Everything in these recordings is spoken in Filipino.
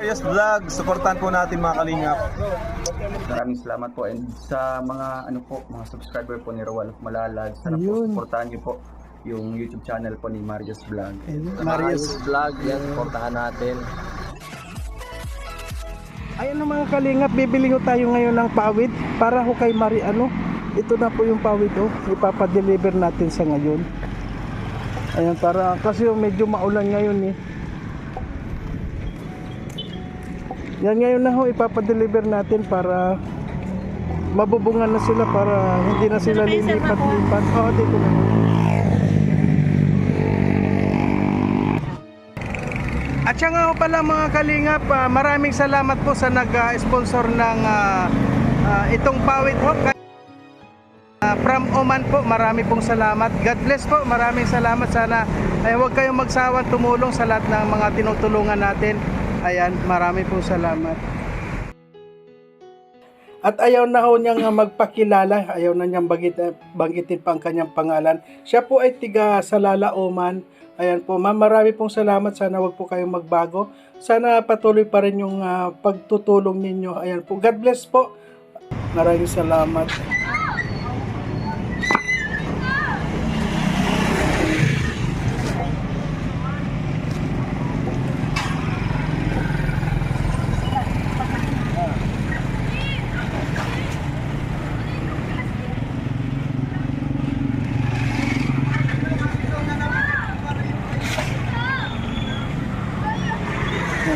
Yes Vlog, supportan po natin mga kalingap. Maraming salamat po and sa mga ano po, mga subscriber po ni Rowan of Malalag, sana po Ayun. supportahan niyo po yung YouTube channel po ni Marius Vlog. Marius. vlog, yan, supportahan natin. Ayan ang mga kalingap, bibili ko tayo ngayon ng pawid para ho kay Mari ano. Ito na po yung pawid oh. Ipapadeliver natin sa ngayon. Ayan para kasi medyo maulan ngayon eh. Yan ngayon na ho ipapadeliver natin para mabubungan na sila para hindi na sila lilipat-lipat. Oo, dito na. At siya nga pala mga kalingap, ah, maraming salamat po sa nag-sponsor ng ah, ah, itong pawid ho. Ah, from Oman po, marami pong salamat. God bless po, maraming salamat. Sana ay huwag kayong magsawang tumulong sa lahat ng mga tinutulungan natin. Ayan, marami pong salamat. At ayaw na ho niyang magpakilala, ayaw na niyang bagit, banggitin pa ang kanyang pangalan. Siya po ay tiga Salala, Oman. Ayan po, ma'am, marami pong salamat. Sana wag po kayong magbago. Sana patuloy pa rin yung ah, pagtutulong ninyo. Ayan po, God bless po. Maraming salamat.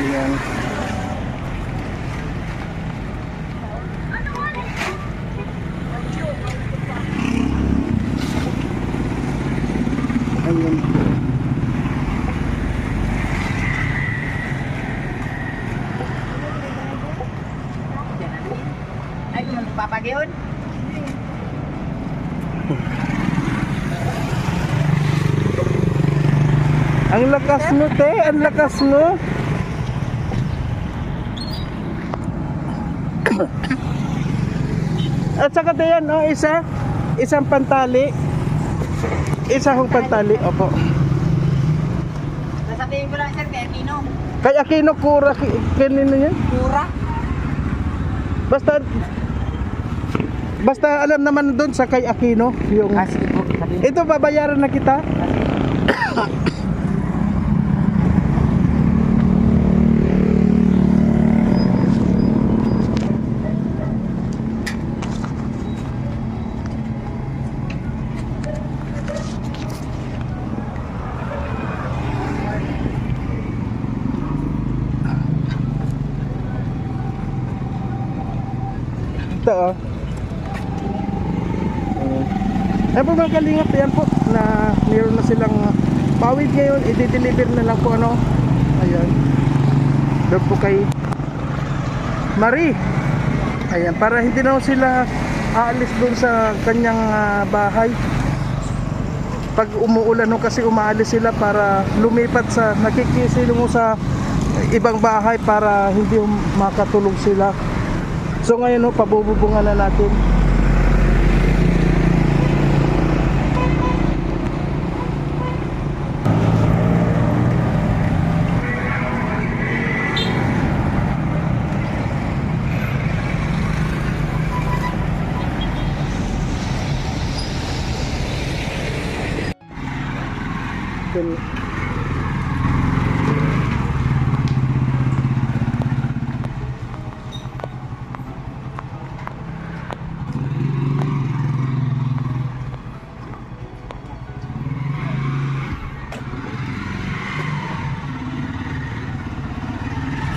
Ayan. Ayan po. Ay, yung papagyon? Ang lakas mo, te. Ang lakas mo. At saka te yan, oh, isa. Isang pantali. Isa hong pantali. Opo. Sasabihin ko lang sir, kaya Kino, Kay Aquino Kura, kanino yan? pura. Basta, basta alam naman doon sa kay Aquino. Yung, Ah, sige po, sabihin. ito, babayaran na kita. Ito oh. Ayan po mga kalingap, yan po na meron na silang uh, pawid ngayon, i-deliver na lang po ano. Ayan. Doon po kay Marie. Ayan, para hindi na sila aalis doon sa kanyang ah, bahay. Pag umuulan no, kasi umaalis sila para lumipat sa nakikisilong sa ibang bahay para hindi makatulog sila. So ngayon no, pabububungan na natin.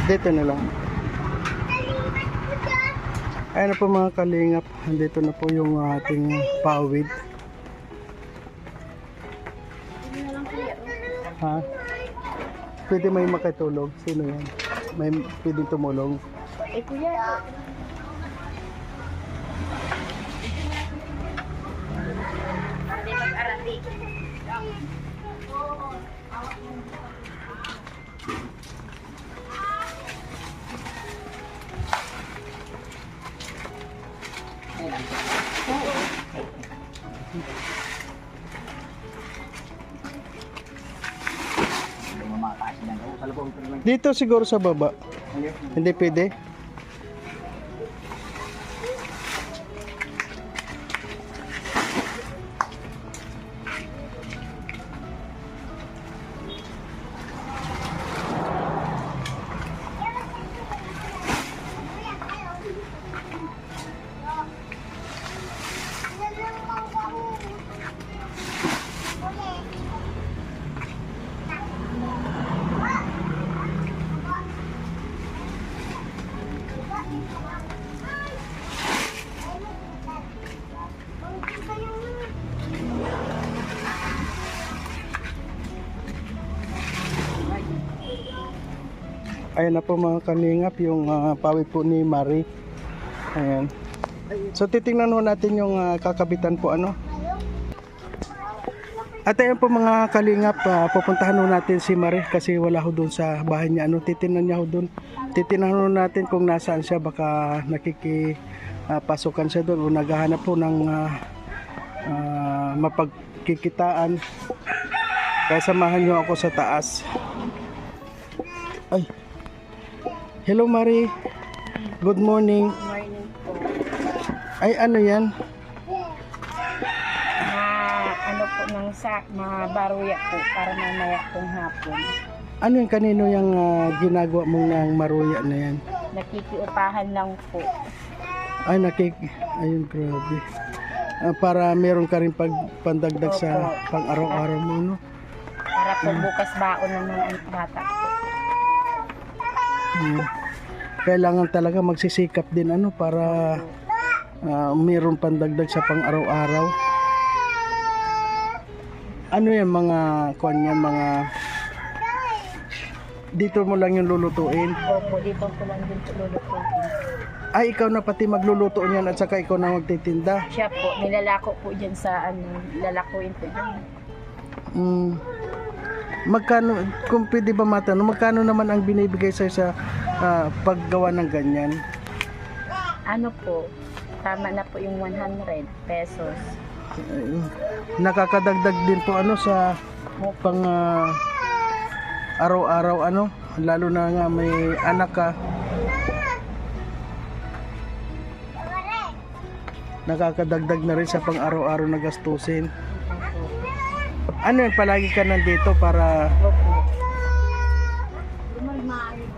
Dito na lang. Ayan na po mga kalingap. Andito na po yung ating pawid. Ha? Pwede may makatulog? Sino yan? May pwede tumulong? Eh, kuya. Hindi mag-arati. Dito siguro sa baba. Hindi pwede. Ayan na po mga kalingap yung ah, pawid po ni Marie. Ayan. So titingnan ho natin yung ah, kakabitan po ano. At ayan po mga kalingap, ah, pupuntahan ho natin si Marie kasi wala ho doon sa bahay niya. Ano, titingnan niya ho doon. Titingnan natin kung nasaan siya. Baka nakikipasukan siya doon o naghahanap po ng ah, ah, mapagkikitaan. Kaya samahan niyo ako sa taas. Ay. Hello Marie. Good morning. Morning po. Ay ano yan? Na ano po ng sa mga baruya po para mamaya pong hapon. Ano yung kanino yung ah, ginagawa mong ng maruya na yan? Nakikiupahan lang po. Ay nakik... Ayun grabe. Ah, para meron ka rin pag pandagdag sa Opo. pang araw-araw mo no? Para po bukas baon ng mga bata po. Hmm. Kailangan talaga magsisikap din ano para ah, meron pandagdag sa pang araw-araw. Ano yan mga kuan yan mga dito mo lang yung lulutuin. Opo, dito po lang din lulutuin. Ay, ikaw na pati magluluto niyan at saka ikaw na magtitinda. Siya po, nilalako po dyan sa ano, lalakuin po dyan. Mm. Magkano, kung pwede ba matanong, magkano naman ang binibigay sa'yo sa ah, paggawa ng ganyan? Ano po, tama na po yung 100 pesos. Ayun. nakakadagdag din po ano sa pang ah, araw-araw ano, lalo na nga may anak ka. Nakakadagdag na rin sa pang araw-araw na gastusin. Ano yun, palagi ka nandito para Opo.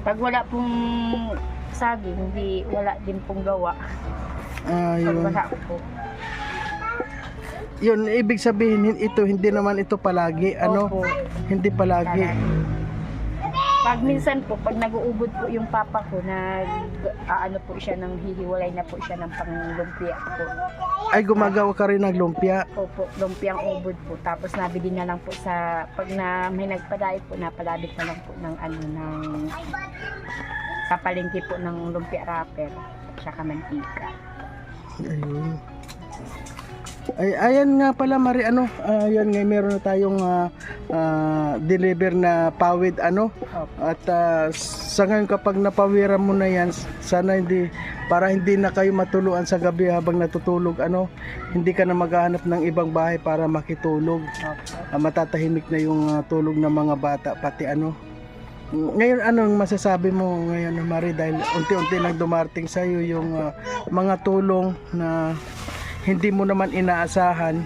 Pag wala pong saging, hindi wala din pong gawa. ah, Pag yun. wala po. Yun, ibig sabihin hin- ito hindi naman ito palagi, ano? Opo. Hindi palagi. Pag minsan po, pag nag-uubod po yung papa ko, nag, ano po siya, nang hihiwalay na po siya ng panglumpia po. Ay gumagawa ka rin ng lumpia. Opo, lumpiang ubod po. Tapos nabili na lang po sa, pag na may nagpadait po, napalabit na lang po ng ano, ng, sa palengke po ng lumpia wrapper, tsaka mantika. Ayun. Ay, ayan nga pala Mari, ano, ayan nga meron na tayong ah, ah, deliver na pawid ano. At ah, sa ngayon kapag napawira mo na yan, sana hindi para hindi na kayo matuluan sa gabi habang natutulog ano, hindi ka na maghahanap ng ibang bahay para makitulog. Ah, matatahimik na yung ah, tulog ng mga bata pati ano ngayon anong masasabi mo ngayon Mari dahil unti-unti nang dumarting sa iyo yung ah, mga tulong na hindi mo naman inaasahan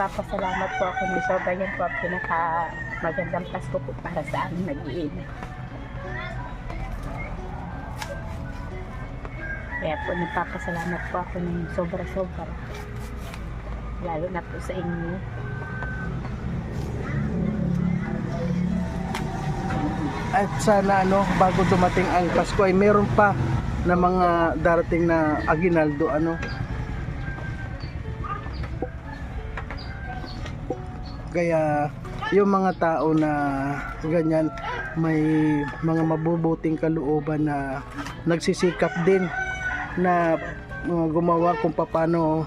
Papasalamat po ako ng sobra yan po ang pinaka magandang Pasko po para sa amin mag-iina. Kaya po nagpapasalamat po ako ng sobra-sobra. Lalo na po sa inyo. at sana ano bago dumating ang Pasko ay meron pa na mga darating na aginaldo ano? Kaya yung mga tao na ganyan may mga mabubuting kalooban na nagsisikap din na uh, gumawa kung paano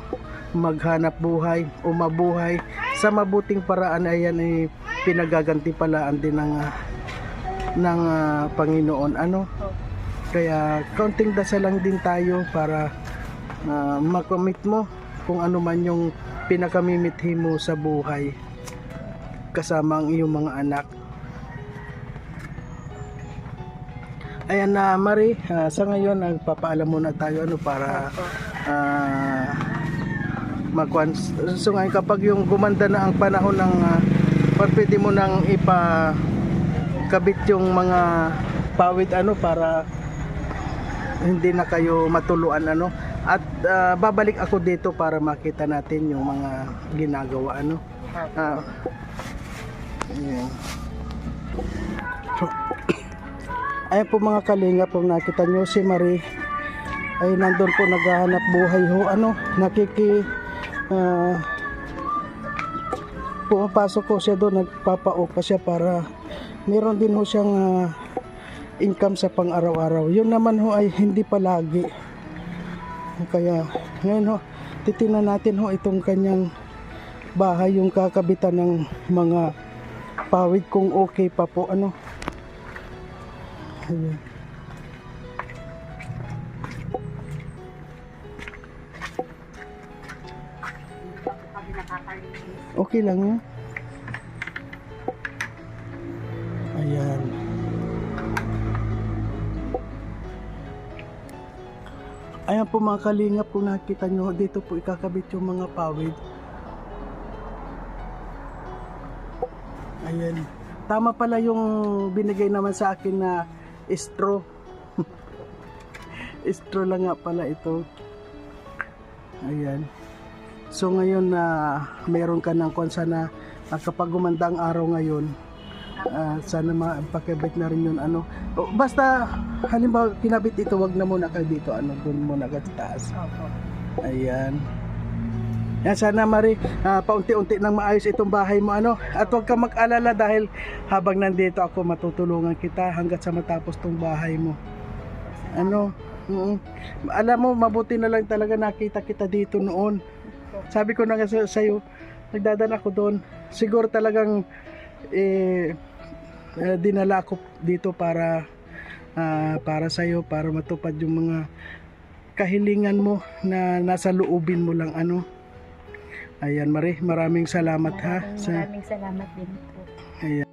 maghanap buhay o mabuhay. Sa mabuting paraan ayan ay pinagagantipalaan din ng ng ah, Panginoon. Ano kaya kaunting dasal lang din tayo para uh, makomit mo kung ano man yung pinakamimithi mo sa buhay kasama ang iyong mga anak Ayan na Marie, ah, sa ngayon nagpapaalam muna tayo ano para Opo. ah magkuhan. So ngayon kapag yung gumanda na ang panahon ng uh, pwede mo nang ipa kabit yung mga pawid ano para hindi na kayo matuluan ano at ah, babalik ako dito para makita natin yung mga ginagawa ano. Ayan. So, ayan po mga kalinga po nakita nyo si Marie ay nandun po naghahanap buhay ho ano nakiki ah, pumapasok ko siya doon nagpapaupa siya para meron din ho siyang ah, income sa pang araw-araw yun naman ho ay hindi palagi. Kaya ngayon ho titingnan natin ho itong kanyang bahay yung kakabitan ng mga pawid kung okay pa po. Ano? Ayan. okay lang yun po mga kalingap kung nakita nyo dito po ikakabit yung mga pawid Ayan. Tama pala yung binigay naman sa akin na straw. straw lang nga pala ito. Ayan. So ngayon na meron ka ng konsa na ah, kapag gumanda ang araw ngayon, ah, sana mapakabit na rin yun ano. O, basta halimbawa kinabit ito, wag na muna kayo dito, ano, doon muna ka sa taas. Opo. Ayan. Yan sana Mari, ah, paunti-unti nang maayos itong bahay mo ano. At huwag ka mag-alala dahil habang nandito ako matutulungan kita hanggat sa matapos tong bahay mo. Ano? mm Alam mo, mabuti na lang talaga nakita kita dito noon. Sabi ko na nga sa sa'yo, nagdadan ako doon. Siguro talagang eh, eh, dinala ako dito para ah, para sa'yo, para matupad yung mga kahilingan mo na nasa loobin mo lang ano. Ayan Marie, maraming salamat ha. Maraming, Sa, maraming salamat din po. ayan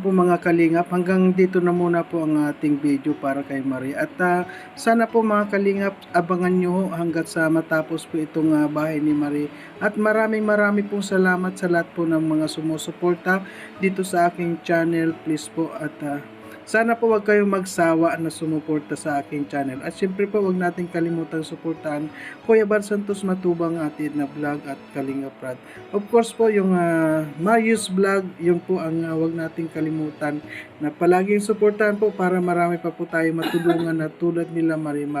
po mga kalingap, hanggang dito na muna po ang ating video para kay Marie. At ah, sana po mga kalingap, abangan nyo hanggat sa matapos po itong ah, bahay ni Marie. At maraming maraming pong salamat sa lahat po ng mga sumusuporta dito sa aking channel. Please po at ah, sana po wag kayong magsawa na sumuporta sa aking channel. At syempre po wag natin kalimutan suportahan Kuya Bar Santos Matubang atin na vlog at Kalinga Prad. Of course po yung uh, Marius vlog, yun po ang uh, wag nating kalimutan na palaging suportahan po para marami pa po tayo matulungan na tulad nila Marima.